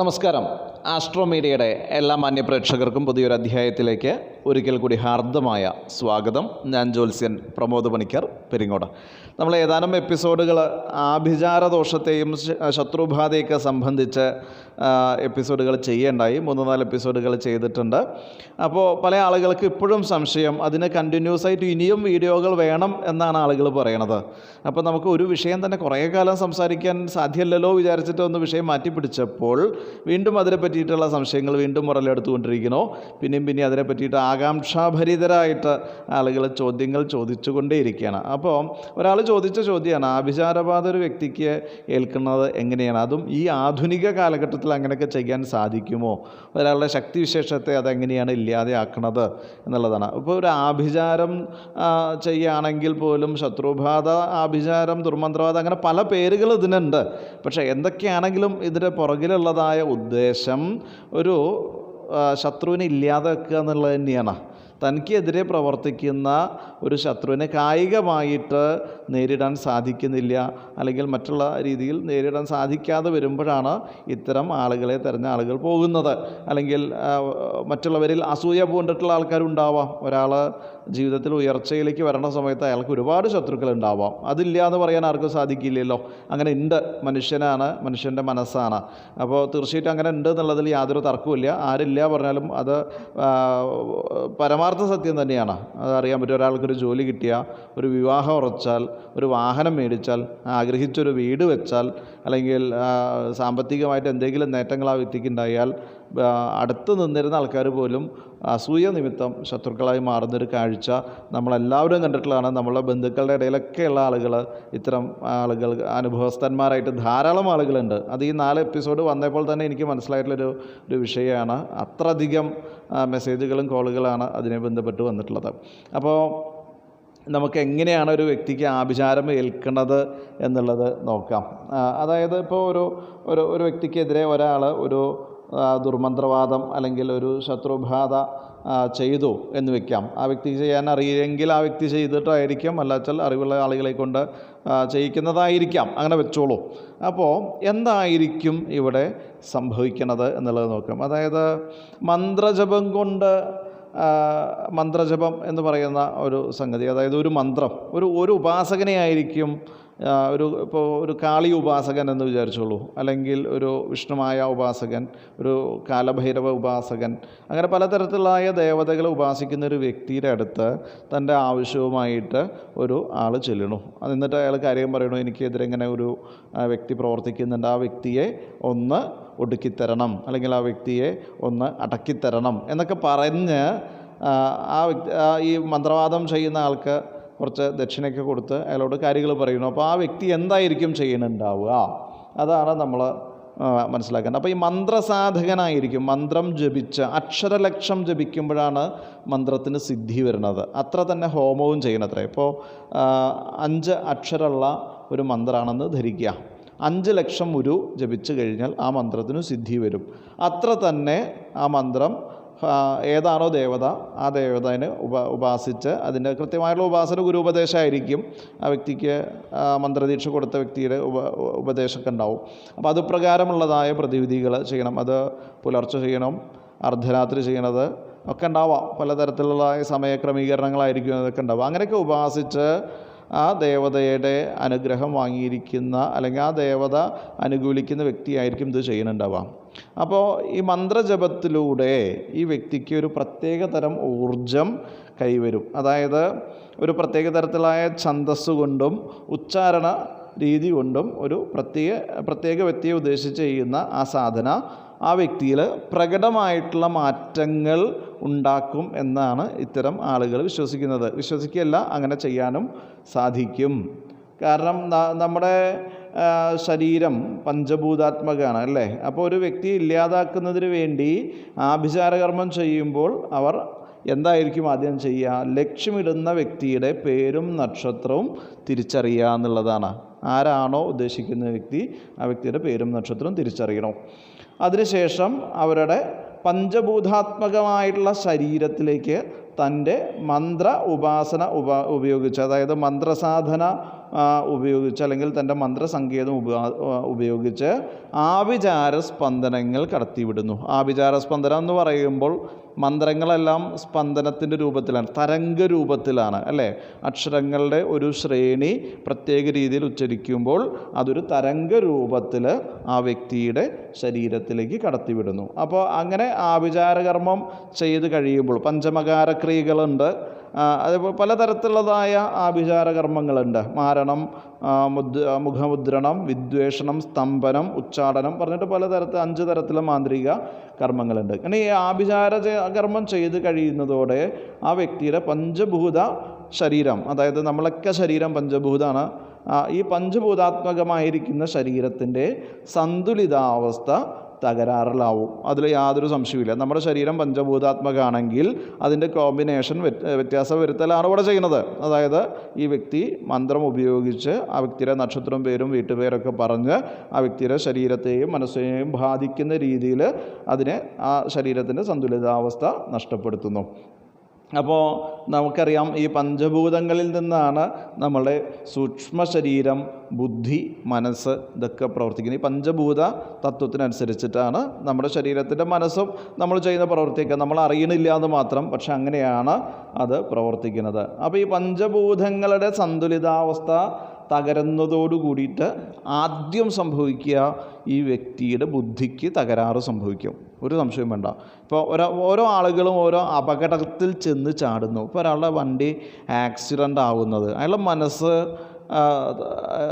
നമസ്കാരം. ആസ്ട്രോ മീഡിയയുടെ എല്ലാ മാന്യപ്രേക്ഷകർക്കും പുതിയൊരു അധ്യായത്തിലേക്ക് ഒരിക്കൽ കൂടി ഹാർദമായ സ്വാഗതം. ഞാൻ ജ്യോത്സ്യൻ പ്രമോദ് പണിക്കർ പെരിങ്ങോട്. നമ്മൾ ഏതാനും എപ്പിസോഡുകൾ ആഭിചാര ദോഷത്തെയും ശത്രുബാധയൊക്കെ സംബന്ധിച്ച് എപ്പിസോഡുകൾ ചെയ്യേണ്ടായി. മൂന്ന് നാല് എപ്പിസോഡുകൾ ചെയ്തിട്ടുണ്ട്. അപ്പോൾ പല ആളുകൾക്ക് ഇപ്പോഴും സംശയം അതിന് കണ്ടിന്യൂസ് ആയിട്ട് ഇനിയും വീഡിയോകൾ വേണം എന്നാണ് ആളുകൾ പറയണത്. അപ്പോൾ നമുക്ക് ഒരു വിഷയം തന്നെ കുറേ കാലം സംസാരിക്കാൻ സാധ്യമല്ലല്ലോ വിചാരിച്ചിട്ട് ഒന്ന് വിഷയം മാറ്റി പിടിച്ചപ്പോൾ വീണ്ടും അതിനെ പറ്റിയിട്ടുള്ള സംശയങ്ങൾ വീണ്ടും മുറലെടുത്തുകൊണ്ടിരിക്കുന്നു പിന്നെയും പിന്നെ അതിനെ പറ്റിയിട്ട് ആകാംക്ഷാഭരിതരായിട്ട് ആളുകൾ ചോദ്യങ്ങൾ ചോദിച്ചുകൊണ്ടേയിരിക്കുകയാണ്. അപ്പോൾ ഒരാൾ ചോദിച്ച ചോദ്യമാണ് ആഭിചാരബാധ ഒരു വ്യക്തിക്ക് ഏൽക്കുന്നത് എങ്ങനെയാണ്? അതും ഈ ആധുനിക കാലഘട്ടത്തിൽ അങ്ങനെയൊക്കെ ചെയ്യാൻ സാധിക്കുമോ? ഒരാളുടെ ശക്തിവിശേഷത്തെ അതെങ്ങനെയാണ് ഇല്ലാതെയാക്കുന്നത് എന്നുള്ളതാണ്. ഇപ്പോൾ ഒരു ആഭിചാരം ചെയ്യുകയാണെങ്കിൽ പോലും ശത്രുബാധ ആഭിചാരം ദുർമന്ത്രവാദം അങ്ങനെ പല പേരുകൾ ഇതിനുണ്ട്. പക്ഷേ എന്തൊക്കെയാണെങ്കിലും ഇതിന്റെ പുറകിലുള്ളതായ ഉദ്ദേശം ഒരു ശത്രുവിനെ ഇല്ലാതാക്കുക എന്നുള്ളത് തന്നെയാണ്. തനിക്കെതിരെ പ്രവർത്തിക്കുന്ന ഒരു ശത്രുവിനെ കായികമായിട്ട് നേരിടാൻ സാധിക്കുന്നില്ല അല്ലെങ്കിൽ മറ്റുള്ള രീതിയിൽ നേരിടാൻ സാധിക്കാതെ വരുമ്പോഴാണ് ഇത്തരം ആളുകളെ തിരഞ്ഞ ആളുകൾ പോകുന്നത്. അല്ലെങ്കിൽ മറ്റുള്ളവരിൽ അസൂയ പൂണ്ടിട്ടുള്ള ആൾക്കാരുണ്ടാവാം. ഒരാൾ ജീവിതത്തിൽ ഉയർച്ചയിലേക്ക് വരണ സമയത്ത് അയാൾക്ക് ഒരുപാട് ശത്രുക്കൾ ഉണ്ടാവാം. അതില്ല എന്ന് പറയാൻ ആർക്കും സാധിക്കില്ലല്ലോ. അങ്ങനെ ഉണ്ട്. മനുഷ്യനാണ് മനുഷ്യന്റെ മനസ്സാണ്. അപ്പോൾ തീർച്ചയായിട്ടും അങ്ങനെ ഉണ്ട് എന്നുള്ളതിൽ യാതൊരു തർക്കവുമില്ല. ആരില്ല പറഞ്ഞാലും അത് പരമാർത്ഥ സത്യം തന്നെയാണ്. അതറിയാൻ പറ്റും. ഒരാൾക്കൊരു ജോലി കിട്ടിയ ഒരു വിവാഹം ഉറച്ചാൽ ഒരു വാഹനം മേടിച്ചാൽ ആഗ്രഹിച്ചൊരു വീട് വെച്ചാൽ അല്ലെങ്കിൽ സാമ്പത്തികമായിട്ട് എന്തെങ്കിലും നേട്ടങ്ങൾ ആ വ്യക്തിക്ക് ഉണ്ടായാൽ അടുത്ത് നിന്നിരുന്ന ആൾക്കാർ പോലും അസൂയ നിമിത്തം ശത്രുക്കളായി മാറുന്നൊരു കാഴ്ച നമ്മളെല്ലാവരും കണ്ടിട്ടുള്ളതാണ്. നമ്മളെ ബന്ധുക്കളുടെ ഇടയിലൊക്കെയുള്ള ആളുകൾ ഇത്തരം ആളുകൾ അനുഭവസ്ഥന്മാരായിട്ട് ധാരാളം ആളുകളുണ്ട്. അത് ഈ നാല് എപ്പിസോഡ് വന്നപ്പോൾ തന്നെ എനിക്ക് മനസ്സിലായിട്ടുള്ളൊരു ഒരു വിഷയമാണ്. അത്രയധികം മെസ്സേജുകളും കോളുകളാണ് അതിനെ ബന്ധപ്പെട്ട് വന്നിട്ടുള്ളത്. അപ്പോൾ നമുക്ക് എങ്ങനെയാണ് ഒരു വ്യക്തിക്ക് ആഭിചാരം ഏൽക്കുന്നത് എന്നുള്ളത് നോക്കാം. അതായത് ഇപ്പോൾ ഒരു ഒരു വ്യക്തിക്കെതിരെ ഒരാൾ ഒരു ദുർമന്ത്രവാദം അല്ലെങ്കിൽ ഒരു ശത്രുബാധ ചെയ്തു എന്ന് വെക്കാം. ആ വ്യക്തി ചെയ്യാൻ അറിയില്ലെങ്കിൽ ആ വ്യക്തി ചെയ്തിട്ടായിരിക്കും അല്ലാച്ചാൽ അറിവുള്ള ആളുകളെ കൊണ്ട് ചെയ്യിക്കുന്നതായിരിക്കാം. അങ്ങനെ വെച്ചോളൂ. അപ്പോൾ എന്തായിരിക്കും ഇവിടെ സംഭവിക്കണത് എന്നുള്ളത് നോക്കാം. അതായത് മന്ത്രജപം കൊണ്ട് മന്ത്രജപം എന്ന് പറയുന്ന ഒരു സംഗതി അതായത് ഒരു മന്ത്രം ഒരു ഒരു ഉപാസകനെ ആയിരിക്കും ആ, ഒരു ഇപ്പോൾ ഒരു കാളി ഉപാസകൻ എന്ന് വിചാരിച്ചോളൂ. അല്ലെങ്കിൽ ഒരു വിഷ്ണുമായ ഉപാസകൻ ഒരു കാലഭൈരവ ഉപാസകൻ. അങ്ങനെ പലതരത്തിലായ ദേവതകളെ ഉപാസിക്കുന്ന ഒരു വ്യക്തിയുടെ അടുത്ത് തന്റെ ആവശ്യവുമായിട്ട് ഒരു ആൾ ചെല്ലണു എന്നിട്ട് അയാൾ കാര്യം പറയണു എനിക്കെതിരെ ഇങ്ങനെ ഒരു വ്യക്തി പ്രവർത്തിക്കുന്നുണ്ട്. ആ വ്യക്തിയെ ഒന്ന് ഒടുക്കിത്തരണം. അല്ലെങ്കിൽ ആ വ്യക്തിയെ ഒന്ന് അടക്കിത്തരണം. എന്നൊക്കെ പറഞ്ഞ് ആ, വ്യക്തി ഈ മന്ത്രവാദം ചെയ്യുന്ന ആൾക്ക് കുറച്ച് ദക്ഷിണയൊക്കെ കൊടുത്ത് അയാളോട് കാര്യങ്ങൾ പറയുന്നു. അപ്പോൾ ആ വ്യക്തി എന്തായിരിക്കും ചെയ്യുന്നുണ്ടാവുക? അതാണ് നമ്മൾ മനസ്സിലാക്കേണ്ടത്. അപ്പോൾ ഈ മന്ത്രസാധകനായിരിക്കും. മന്ത്രം ജപിച്ച് അക്ഷരലക്ഷം ജപിക്കുമ്പോഴാണ് മന്ത്രത്തിന് സിദ്ധി വരുന്നത്. അത്ര തന്നെ ഹോമവും ചെയ്യണത്രേ ഇപ്പോൾ അഞ്ച് അക്ഷരമുള്ള ഒരു മന്ത്രമാണെന്ന് ധരിക്കുക. അഞ്ച് ലക്ഷം ഉരു ജപിച്ചു കഴിഞ്ഞാൽ ആ മന്ത്രത്തിന് സിദ്ധി വരും. അത്ര തന്നെ ആ മന്ത്രം ഏതാണോ ദേവത ആ ദേവതനെ ഉപ ഉപാസിച്ച് അതിന്റെ കൃത്യമായിട്ടുള്ള ഉപാസന ഗുരുപദേശമായിരിക്കും ആ വ്യക്തിക്ക് മന്ത്രദീക്ഷ കൊടുത്ത വ്യക്തിയുടെ ഉപ ഉപദേശമൊക്കെ ഉണ്ടാവും. അപ്പോൾ അത് പ്രകാരമുള്ളതായ പ്രതിവിധികൾ ചെയ്യണം. അത് പുലർച്ചെ ചെയ്യണം അർദ്ധരാത്രി ചെയ്യണത് ഒക്കെ ഉണ്ടാവാം. പലതരത്തിലുള്ള സമയക്രമീകരണങ്ങളായിരിക്കും അതൊക്കെ ഉണ്ടാവുക. അങ്ങനെയൊക്കെ ഉപാസിച്ച് ആ ദേവതയുടെ അനുഗ്രഹം വാങ്ങിയിരിക്കുന്ന അല്ലെങ്കിൽ ആ ദേവത അനുകൂലിക്കുന്ന വ്യക്തിയായിരിക്കും ഇത് ചെയ്യുന്നുണ്ടാവുക. അപ്പോൾ ഈ മന്ത്രജപത്തിലൂടെ ഈ വ്യക്തിക്ക് ഒരു പ്രത്യേക തരം ഊർജം കൈവരും. അതായത് ഒരു പ്രത്യേക തരത്തിലായ ഛന്തസ് കൊണ്ടും ഉച്ചാരണ രീതി കൊണ്ടും ഒരു പ്രത്യേക പ്രത്യേക വ്യക്തിയെ ഉദ്ദേശിച്ച് ചെയ്യുന്ന ആ സാധന ആ വ്യക്തിയിൽ പ്രകടമായിട്ടുള്ള മാറ്റങ്ങൾ ഉണ്ടാക്കും എന്നാണ് ഇത്തരം ആളുകൾ വിശ്വസിക്കുന്നത്. വിശ്വസിക്കുകയല്ല അങ്ങനെ ചെയ്യാനും സാധിക്കും. കാരണം നമ്മുടെ ശരീരം പഞ്ചഭൂതാത്മകമാണ് അല്ലേ? അപ്പോൾ ഒരു വ്യക്തിയെ ഇല്ലാതാക്കുന്നതിന് വേണ്ടി ആഭിചാരകർമ്മം ചെയ്യുമ്പോൾ അവർ എന്തായിരിക്കും ആദ്യം ചെയ്യുക? ലക്ഷ്യമിടുന്ന വ്യക്തിയുടെ പേരും നക്ഷത്രവും തിരിച്ചറിയുക എന്നുള്ളതാണ്. ആരാണോ ഉദ്ദേശിക്കുന്ന വ്യക്തി ആ വ്യക്തിയുടെ പേരും നക്ഷത്രവും തിരിച്ചറിയണം. അതിനുശേഷം അവരുടെ പഞ്ചഭൂതാത്മകമായിട്ടുള്ള ശരീരത്തിലേക്ക് തന്റെ മന്ത്ര ഉപാസന ഉപ ഉപയോഗിച്ച് അതായത് മന്ത്രസാധന ഉപയോഗിച്ച് അല്ലെങ്കിൽ തന്റെ മന്ത്രസങ്കേതം ഉപ ഉപയോഗിച്ച് ആവിചാര സ്പന്ദനങ്ങൾ കടത്തിവിടുന്നു. ആവിചാര സ്പന്ദനം എന്ന് പറയുമ്പോൾ മന്ത്രങ്ങളെല്ലാം സ്പന്ദനത്തിന്റെ രൂപത്തിലാണ് തരംഗ രൂപത്തിലാണ് അല്ലേ? അക്ഷരങ്ങളുടെ ഒരു ശ്രേണി പ്രത്യേക രീതിയിൽ ഉച്ചരിക്കുമ്പോൾ അതൊരു തരംഗ രൂപത്തിൽ ആ വ്യക്തിയുടെ ശരീരത്തിലേക്ക് കടത്തിവിടുന്നു. അപ്പോൾ അങ്ങനെ ആവിചാരകർമ്മം ചെയ്ത് കഴിയുമ്പോൾ പഞ്ചമകാര ക്രിയകളുണ്ട് ആ, അതേപോലെ പലതരത്തിലുള്ളതായ ആഭിചാര കർമ്മങ്ങളുണ്ട് മാരണം മുദ്ര മുദ് മുഖമുദ്രണം വിദ്വേഷണം സ്തംഭനം ഉച്ചാടനം പറഞ്ഞിട്ട് പലതരത്തിൽ അഞ്ച് തരത്തിലെ മാന്ത്രിക കർമ്മങ്ങളുണ്ട്. അങ്ങനെ ഈ ആഭിചാര കർമ്മം ചെയ്ത് കഴിയുന്നതോടെ ആ വ്യക്തിയുടെ പഞ്ചഭൂത ശരീരം അതായത് നമ്മളൊക്കെ ശരീരം പഞ്ചഭൂതമാണ് ഈ പഞ്ചഭൂതാത്മകമായിരിക്കുന്ന ശരീരത്തിന്റെ സന്തുലിതാവസ്ഥ തകരാറിലാവും. അതിൽ യാതൊരു സംശയവുമില്ല. നമ്മുടെ ശരീരം പഞ്ചഭൂതാത്മകാണെങ്കിൽ അതിന്റെ കോമ്പിനേഷൻ വ്യത്- വ്യത്യാസം വരുത്തലാണ് ഇവിടെ ചെയ്യുന്നത്. അതായത് ഈ വ്യക്തി മന്ത്രം ഉപയോഗിച്ച് ആ വ്യക്തിയുടെ നക്ഷത്രം പേരും വീട്ടുപേരൊക്കെ പറഞ്ഞ് ആ വ്യക്തിയുടെ ശരീരത്തെയും മനസ്സിനെയും ബാധിക്കുന്ന രീതിയിൽ അതിനെ ആ ശരീരത്തിന്റെ സന്തുലിതാവസ്ഥ നഷ്ടപ്പെടുത്തുന്നു. അപ്പോൾ നമുക്കറിയാം ഈ പഞ്ചഭൂതങ്ങളിൽ നിന്നാണ് നമ്മളുടെ സൂക്ഷ്മ ശരീരം ബുദ്ധി മനസ്സ് ഇതൊക്കെ പ്രവർത്തിക്കുന്നത്. ഈ പഞ്ചഭൂത തത്വത്തിനനുസരിച്ചിട്ടാണ് നമ്മുടെ ശരീരത്തിന്റെ മനസ്സും നമ്മൾ ചെയ്യുന്ന പ്രവർത്തിക്കുക നമ്മൾ അറിയണില്ല എന്ന് മാത്രം പക്ഷെ അങ്ങനെയാണ് അത് പ്രവർത്തിക്കുന്നത്. അപ്പോൾ ഈ പഞ്ചഭൂതങ്ങളുടെ സന്തുലിതാവസ്ഥ തകരുന്നതോട് കൂടിയിട്ട് ആദ്യം സംഭവിക്കുക ഈ വ്യക്തിയുടെ ബുദ്ധിക്ക് തകരാറ് സംഭവിക്കും. ഒരു സംശയം വേണ്ട. ഇപ്പോൾ ഓരോ ഓരോ ആളുകളും ഓരോ അപകടത്തിൽ ചെന്ന് ചാടുന്നു. ഇപ്പോൾ ഒരാളുടെ വണ്ടി ആക്സിഡന്റ് ആവുന്നത്. അയാളുടെ മനസ്സ്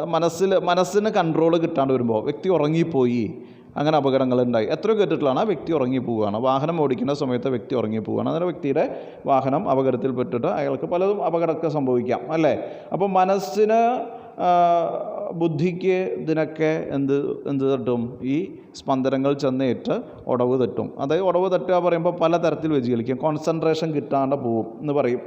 മനസ്സിൽ മനസ്സിന് കൺട്രോൾ കിട്ടാണ്ട് വരുമ്പോൾ വ്യക്തി ഉറങ്ങിപ്പോയി. അങ്ങനെ അപകടങ്ങളുണ്ടായി. എത്രയോ കേട്ടിട്ടുള്ളതാണ്. ആ വ്യക്തി ഉറങ്ങിപ്പോവുകയാണ്. വാഹനം ഓടിക്കുന്ന സമയത്ത് വ്യക്തി ഉറങ്ങിപ്പോവുകയാണ്. അങ്ങനെ വ്യക്തിയുടെ വാഹനം അപകടത്തിൽപ്പെട്ടിട്ട് അയാൾക്ക് പലതും അപകടമൊക്കെ സംഭവിക്കാം. അല്ലേ? അപ്പോൾ മനസ്സിന് ബുദ്ധിക്ക് ഇതിനൊക്കെ എന്ത് എന്ത് തട്ടും? ഈ സ്പന്ദനങ്ങൾ ചെന്നേറ്റ് ഉടവ് തട്ടും അതായത് ഉടവ് തട്ടുക പറയുമ്പോൾ പലതരത്തിൽ വ്യതിചലിക്കും. കോൺസെൻട്രേഷൻ കിട്ടാണ്ട് പോവും എന്ന് പറയും.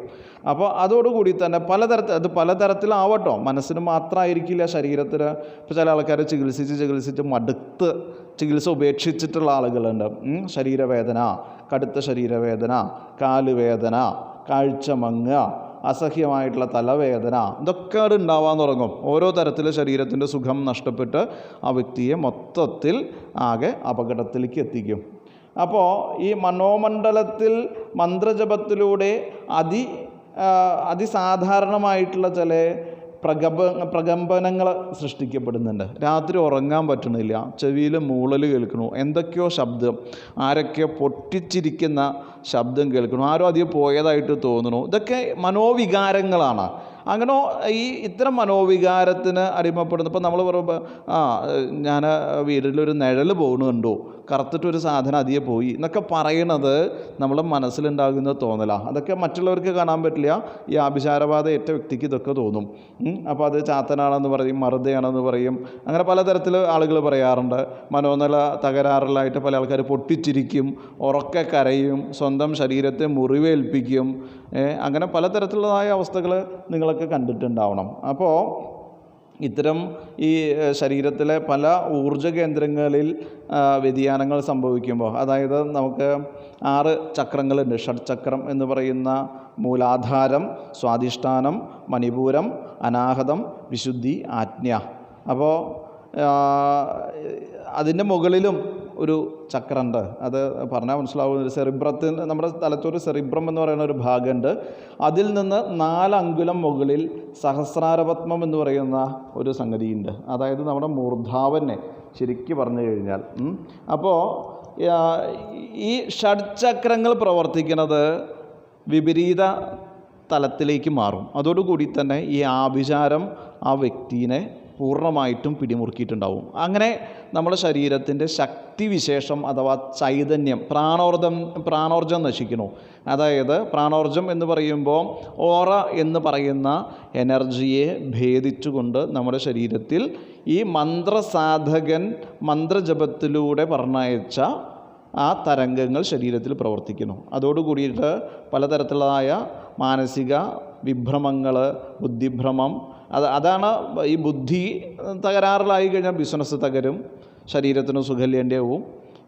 അപ്പോൾ അതോടുകൂടി തന്നെ പലതരത്തിൽ അത് പലതരത്തിലാവട്ടോ മനസ്സിന് മാത്രമായിരിക്കില്ല ശരീരത്തിന് ഇപ്പോൾ ചില ആൾക്കാർ ചികിത്സിച്ച് ചികിത്സിച്ച് മടുത്ത് ചികിത്സ ഉപേക്ഷിച്ചിട്ടുള്ള ആളുകളുണ്ട്. ശരീരവേദന കടുത്ത ശരീരവേദന കാലുവേദന കാഴ്ച മങ്ങുക അസഹ്യമായിട്ടുള്ള തലവേദന ഇതൊക്കെ അവിടെ ഉണ്ടാവാൻ തുടങ്ങും. ഓരോ തരത്തിൽ ശരീരത്തിന്റെ സുഖം നഷ്ടപ്പെട്ട് ആ വ്യക്തിയെ മൊത്തത്തിൽ ആകെ അപകടത്തിലേക്ക് എത്തിക്കും. അപ്പോൾ ഈ മനോമണ്ഡലത്തിൽ മന്ത്രജപത്തിലൂടെ അതി അതിസാധാരണമായിട്ടുള്ള ചില പ്രകമ്പ പ്രകമ്പനങ്ങൾ സൃഷ്ടിക്കപ്പെടുന്നുണ്ട്. രാത്രി ഉറങ്ങാൻ പറ്റണില്ല. ചെവിയിൽ മൂളൽ കേൾക്കണു. എന്തൊക്കെയോ ശബ്ദം. ആരൊക്കെയോ പൊട്ടിച്ചിരിക്കുന്ന ശബ്ദം കേൾക്കണു. ആരോ അധികം പോയതായിട്ട് തോന്നുന്നു. ഇതൊക്കെ മനോവികാരങ്ങളാണ്. അങ്ങനെ ഈ ഇത്തരം മനോവികാരത്തിന് അടിമപ്പെടുന്ന ഇപ്പം നമ്മൾ പറയുമ്പോൾ ആ ഞാൻ വീട്ടിലൊരു നിഴൽ പോകുന്നുണ്ടോ കറുത്തിട്ടൊരു സാധനം അതിയെ പോയി. എന്നൊക്കെ പറയണത് നമ്മുടെ മനസ്സിലുണ്ടാകുന്ന തോന്നലാണ് അതൊക്കെ മറ്റുള്ളവർക്ക് കാണാൻ പറ്റില്ല. ഈ ആഭിചാരവാദ ഏറ്റ വ്യക്തിക്ക് ഇതൊക്കെ തോന്നും. അപ്പോൾ അത് ചാത്തനാണെന്ന് പറയും മറുതയാണെന്ന് പറയും. അങ്ങനെ പലതരത്തിൽ ആളുകൾ പറയാറുണ്ട്. മനോനില തകരാറിലായിട്ട് പല ആൾക്കാർ പൊട്ടിച്ചിരിക്കും ഉറക്കെ കരയും സ്വന്തം ശരീരത്തെ മുറിവേൽപ്പിക്കും. അങ്ങനെ പലതരത്തിലുള്ളതായ അവസ്ഥകൾ നിങ്ങളൊക്കെ കണ്ടിട്ടുണ്ടാവണം. അപ്പോൾ ഇത്തരം ഈ ശരീരത്തിലെ പല ഊർജ കേന്ദ്രങ്ങളിൽ വ്യതിയാനങ്ങൾ സംഭവിക്കുമ്പോൾ അതായത് നമുക്ക് ആറ് ചക്രങ്ങളുണ്ട്. ഷഡ്ചക്രം എന്ന് പറയുന്ന മൂലാധാരം സ്വാധിഷ്ഠാനം മണിപൂരം അനാഹതം വിശുദ്ധി ആജ്ഞ. അപ്പോൾ അതിന്റെ മുകളിലും ഒരു ചക്രമുണ്ട് അത് പറഞ്ഞാൽ മനസ്സിലാവും ഒരു സെറിബ്രത്തിൽ നമ്മുടെ തലച്ചോറ് സെറിബ്രം എന്ന് പറയുന്ന ഒരു ഭാഗമുണ്ട് അതിൽ നിന്ന് നാലങ്കുലം മുകളിൽ സഹസ്രാരപത്മം എന്ന് പറയുന്ന ഒരു സംഗതിയുണ്ട്. അതായത് നമ്മുടെ മൂർധാവനെ ശരിക്ക് പറഞ്ഞു കഴിഞ്ഞാൽ. അപ്പോൾ ഈ ഷഡ്ചക്രങ്ങൾ പ്രവർത്തിക്കുന്നത് വിപരീത തലത്തിലേക്ക് മാറും. അതോടുകൂടി തന്നെ ഈ ആഭിചാരം ആ വ്യക്തിനെ പൂർണമായിട്ടും പിടിമുറുക്കിയിട്ടുണ്ടാവും. അങ്ങനെ നമ്മുടെ ശരീരത്തിന്റെ ശക്തിവിശേഷം അഥവാ ചൈതന്യം പ്രാണോർജം പ്രാണോർജം നശിക്കുന്നു. അതായത് പ്രാണോർജം എന്ന് പറയുമ്പോൾ ഓറ എന്ന് പറയുന്ന എനർജിയെ ഭേദിച്ചുകൊണ്ട് നമ്മുടെ ശരീരത്തിൽ ഈ മന്ത്രസാധകൻ മന്ത്രജപത്തിലൂടെ പറഞ്ഞയച്ച ആ തരംഗങ്ങൾ ശരീരത്തിൽ പ്രവർത്തിക്കുന്നു. അതോടുകൂടിയിട്ട് പലതരത്തിലുള്ളതായ മാനസിക വിഭ്രമങ്ങൾ ബുദ്ധിഭ്രമം അത് അതാണ് ഈ ബുദ്ധി തകരാറിലായി കഴിഞ്ഞാൽ ബിസിനസ് തകരും ശരീരത്തിന് സുഖല്യന്റെയാവും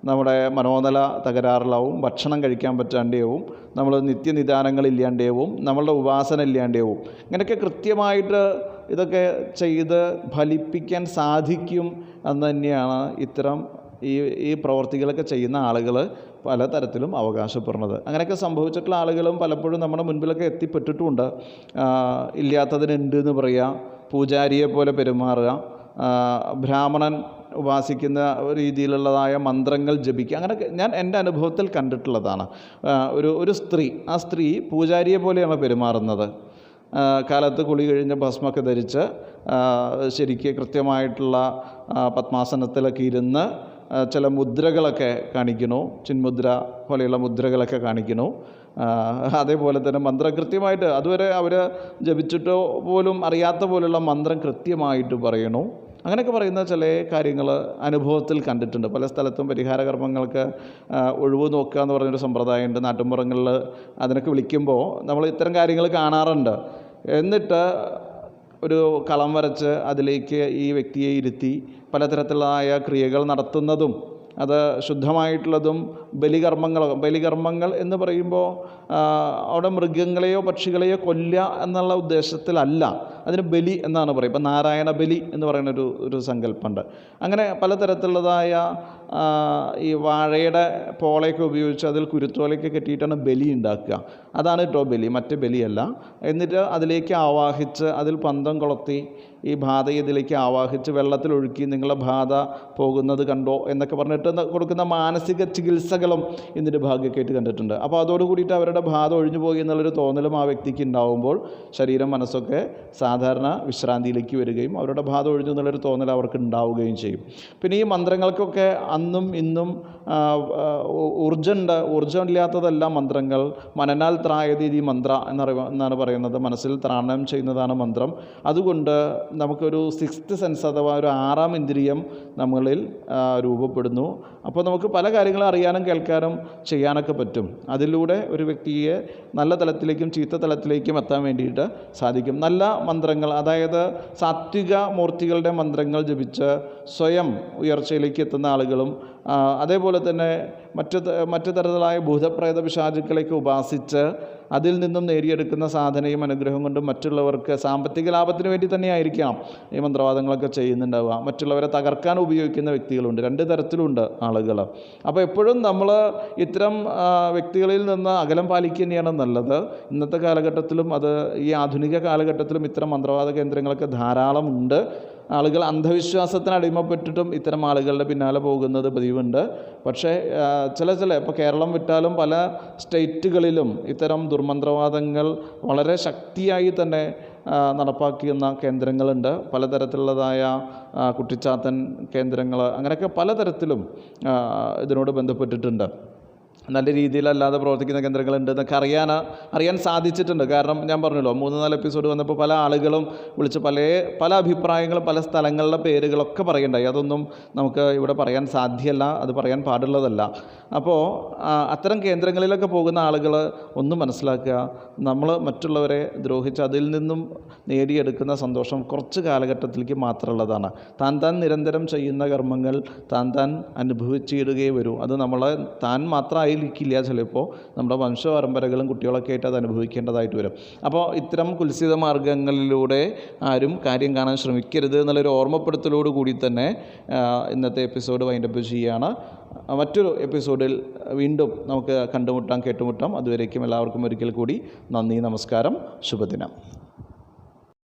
നമ്മുടെ മനോനില തകരാറിലാവും ഭക്ഷണം കഴിക്കാൻ പറ്റാണ്ടാവും നമ്മൾ നിത്യനിദാനങ്ങൾ ഇല്ലാണ്ടാവും നമ്മളുടെ ഉപാസന ഇല്ലാണ്ടാവും ഇങ്ങനെയൊക്കെ കൃത്യമായിട്ട് ഇതൊക്കെ ചെയ്ത് ഫലിപ്പിക്കാൻ സാധിക്കും എന്ന് തന്നെയാണ് ഇത്തരം ഈ ഈ പ്രവർത്തികളൊക്കെ ചെയ്യുന്ന ആളുകൾ പലതരത്തിലും അവകാശപ്പെടുന്നത്. അങ്ങനെയൊക്കെ സംഭവിച്ചിട്ടുള്ള ആളുകളും പലപ്പോഴും നമ്മുടെ മുൻപിലൊക്കെ എത്തിപ്പെട്ടിട്ടുമുണ്ട് ഇല്ലാത്തതിനുണ്ട് എന്ന് പറയുക പൂജാരിയെ പോലെ പെരുമാറുക ബ്രാഹ്മണൻ ഉപാസിക്കുന്ന രീതിയിലുള്ളതായ മന്ത്രങ്ങൾ ജപിക്കുക. അങ്ങനെ ഞാൻ എന്റെ അനുഭവത്തിൽ കണ്ടിട്ടുള്ളതാണ്. ഒരു ഒരു സ്ത്രീ ആ സ്ത്രീ പൂജാരിയെ പോലെയാണ് പെരുമാറുന്നത്. കാലത്ത് കുളി കഴിഞ്ഞ് ഭസ്മൊക്കെ ധരിച്ച് ശരിക്ക് കൃത്യമായിട്ടുള്ള പത്മാസനത്തിലൊക്കെ ഇരുന്ന് ചില മുദ്രകളൊക്കെ കാണിക്കുന്നു. ചിന്മുദ്ര പോലെയുള്ള മുദ്രകളൊക്കെ കാണിക്കുന്നു. അതേപോലെ തന്നെ മന്ത്രം കൃത്യമായിട്ട് അതുവരെ അവർ ജപിച്ചിട്ടോ പോലും അറിയാത്ത പോലുള്ള മന്ത്രം കൃത്യമായിട്ട് പറയണു അങ്ങനെയൊക്കെ പറയുന്ന ചില കാര്യങ്ങൾ അനുഭവത്തിൽ കണ്ടിട്ടുണ്ട്. പല സ്ഥലത്തും പരിഹാര കർമ്മങ്ങൾക്ക് ഒഴിവ് നോക്കുക എന്ന് പറഞ്ഞൊരു സമ്പ്രദായമുണ്ട്. നാട്ടിൻപുറങ്ങളിൽ അതിനൊക്കെ വിളിക്കുമ്പോൾ നമ്മൾ ഇത്തരം കാര്യങ്ങൾ കാണാറുണ്ട്. എന്നിട്ട് ഒരു കളം വരച്ച് അതിലേക്ക് ഈ വ്യക്തിയെ ഇരുത്തി പലതരത്തിലുള്ളതായ ക്രിയകൾ നടത്തുന്നതും അത് ശുദ്ധമായിട്ടുള്ളതും ബലികർമ്മങ്ങൾ ബലികർമ്മങ്ങൾ എന്ന് പറയുമ്പോൾ അവിടെ മൃഗങ്ങളെയോ പക്ഷികളെയോ കൊല്ലുക എന്നുള്ള ഉദ്ദേശത്തിലല്ല. അതിന് ബലി എന്നാണ് പറയുക. ഇപ്പം നാരായണ ബലി എന്ന് പറയുന്ന ഒരു ഒരു സങ്കല്പമുണ്ട്. അങ്ങനെ പലതരത്തിലുള്ളതായ ഈ വാഴയുടെ പോളയൊക്കെ ഉപയോഗിച്ച് അതിൽ കുരുത്തോലയൊക്കെ കെട്ടിയിട്ടാണ് ബലി ഉണ്ടാക്കുക. അതാണ് കേട്ടോ ബലി. മറ്റ് ബലിയല്ല. എന്നിട്ട് അതിലേക്ക് ആവാഹിച്ച് അതിൽ പന്തം കൊളത്തി ഈ ബാധയെ ഇതിലേക്ക് ആവാഹിച്ച് വെള്ളത്തിലൊഴുക്കി നിങ്ങളെ ബാധ പോകുന്നത് കണ്ടോ എന്നൊക്കെ പറഞ്ഞിട്ട് കൊടുക്കുന്ന മാനസിക ചികിത്സകളും ഇതിന്റെ ഭാഗ്യമൊക്കെ കണ്ടിട്ടുണ്ട്. അപ്പോൾ അതോട് കൂടിയിട്ട് അവരുടെ ബാധ ഒഴിഞ്ഞു പോയി എന്നുള്ളൊരു തോന്നലും ആ വ്യക്തിക്ക് ഉണ്ടാവുമ്പോൾ ശരീരം മനസ്സൊക്കെ സാധാരണ വിശ്രാന്തിയിലേക്ക് വരികയും അവരുടെ ബാധ ഒഴിഞ്ഞു എന്നുള്ളൊരു തോന്നൽ അവർക്ക് ഉണ്ടാവുകയും ചെയ്യും. പിന്നെ ഈ മന്ത്രങ്ങൾക്കൊക്കെ അന്നും ഇന്നും ഊർജമുണ്ട് ഊർജമില്ലാത്തതല്ല മന്ത്രങ്ങൾ. മനനാൽ ത്രായതീതി മന്ത്ര എന്നറിയ എന്നാണ് പറയുന്നത്. മനസ്സിൽ ത്രാണം ചെയ്യുന്നതാണ് മന്ത്രം. അതുകൊണ്ട് നമുക്കൊരു സിക്സ്ത് സെൻസ് അഥവാ ഒരു ആറാം ഇന്ദ്രിയം നമ്മളിൽ രൂപപ്പെടുന്നു. അപ്പോൾ നമുക്ക് പല കാര്യങ്ങളും അറിയാനും കേൾക്കാനും ചെയ്യാനൊക്കെ പറ്റും. അതിലൂടെ ഒരു വ്യക്തിയെ നല്ല തലത്തിലേക്കും ചീത്ത തലത്തിലേക്കും എത്താൻ വേണ്ടിയിട്ട് സാധിക്കും. നല്ല മന്ത്രങ്ങൾ അതായത് സാത്വിക മൂർത്തികളുടെ മന്ത്രങ്ങൾ ജപിച്ച് സ്വയം ഉയർച്ചയിലേക്ക് എത്തുന്ന ആളുകളും അതേപോലെ തന്നെ മറ്റു മറ്റു തരത്തിലായ ഭൂതപ്രേത പിശാചുക്കളെയൊക്കെ ഉപാസിച്ച് അതിൽ നിന്നും നേടിയെടുക്കുന്ന സാധനയും അനുഗ്രഹം കൊണ്ടും മറ്റുള്ളവർക്ക് സാമ്പത്തിക ലാഭത്തിന് വേണ്ടി തന്നെയായിരിക്കാം ഈ മന്ത്രവാദങ്ങളൊക്കെ ചെയ്യുന്നുണ്ടാവുക. മറ്റുള്ളവരെ തകർക്കാൻ ഉപയോഗിക്കുന്ന വ്യക്തികളുണ്ട്. രണ്ട് തരത്തിലുണ്ട് ആളുകൾ അപ്പോൾ എപ്പോഴും നമ്മൾ ഇത്തരം വ്യക്തികളിൽ നിന്ന് അകലം പാലിക്കുക തന്നെയാണ് നല്ലത്. ഇന്നത്തെ കാലഘട്ടത്തിലും അത് ഈ ആധുനിക കാലഘട്ടത്തിലും ഇത്തരം മന്ത്രവാദ കേന്ദ്രങ്ങളൊക്കെ ധാരാളം ഉണ്ട് ആളുകൾ അന്ധവിശ്വാസത്തിന് അടിമപ്പെട്ടിട്ടും ഇത്തരം ആളുകളുടെ പിന്നാലെ പോകുന്നത് പതിവുണ്ട്. പക്ഷേ ചില ചില ഇപ്പോൾ കേരളം വിട്ടാലും പല സ്റ്റേറ്റുകളിലും ഇത്തരം ദുർമന്ത്രവാദങ്ങൾ വളരെ ശക്തിയായി തന്നെ നടപ്പാക്കിയുന്ന കേന്ദ്രങ്ങളുണ്ട്. പലതരത്തിലുള്ളതായ കുട്ടിച്ചാത്തൻ കേന്ദ്രങ്ങൾ അങ്ങനെയൊക്കെ പലതരത്തിലും ഇതിനോട് ബന്ധപ്പെട്ടിട്ടുണ്ട്. നല്ല രീതിയിലല്ലാതെ പ്രവർത്തിക്കുന്ന കേന്ദ്രങ്ങളുണ്ട് എന്നൊക്കെ അറിയാൻ അറിയാൻ സാധിച്ചിട്ടുണ്ട്. കാരണം ഞാൻ പറഞ്ഞല്ലോ മൂന്ന് നാല് എപ്പിസോഡ് വന്നപ്പോൾ പല ആളുകളും വിളിച്ച് പല പല അഭിപ്രായങ്ങളും പല സ്ഥലങ്ങളുടെ പേരുകളൊക്കെ പറയണ്ടായി അതൊന്നും നമുക്ക് ഇവിടെ പറയാൻ സാധ്യമല്ല അത് പറയാൻ പാടുള്ളതല്ല. അപ്പോൾ അത്തരം കേന്ദ്രങ്ങളിലൊക്കെ പോകുന്ന ആളുകൾ ഒന്ന് മനസ്സിലാക്കുക നമ്മൾ മറ്റുള്ളവരെ ദ്രോഹിച്ച് അതിൽ നിന്നും നേടിയെടുക്കുന്ന സന്തോഷം കുറച്ച് കാലഘട്ടത്തിലേക്ക് മാത്രമുള്ളതാണ്. താൻ താൻ നിരന്തരം ചെയ്യുന്ന കർമ്മങ്ങൾ താൻ താൻ അനുഭവിച്ചിടുകയേ വരൂ. അത് നമ്മളെ താൻ മാത്രമായിരിക്കില്ല ചിലപ്പോൾ നമ്മുടെ വംശപരമ്പരകളും കുട്ടികളൊക്കെ ആയിട്ട് അത് അനുഭവിക്കേണ്ടതായിട്ട് വരും. അപ്പോൾ ഇത്തരം കുൽസിത മാർഗങ്ങളിലൂടെ ആരും കാര്യം കാണാൻ ശ്രമിക്കരുത് എന്നുള്ളൊരു ഓർമ്മപ്പെടുത്തലോട് കൂടി തന്നെ ഇന്നത്തെ എപ്പിസോഡ് വൈൻഡപ്പ് ചെയ്യുകയാണ്. മറ്റൊരു എപ്പിസോഡിൽ വീണ്ടും നമുക്ക് കണ്ടുമുട്ടാം കേട്ടുമുട്ടാം. അതുവരേക്കും എല്ലാവർക്കും ഒരിക്കൽ കൂടി നന്ദി നമസ്കാരം ശുഭദിനം.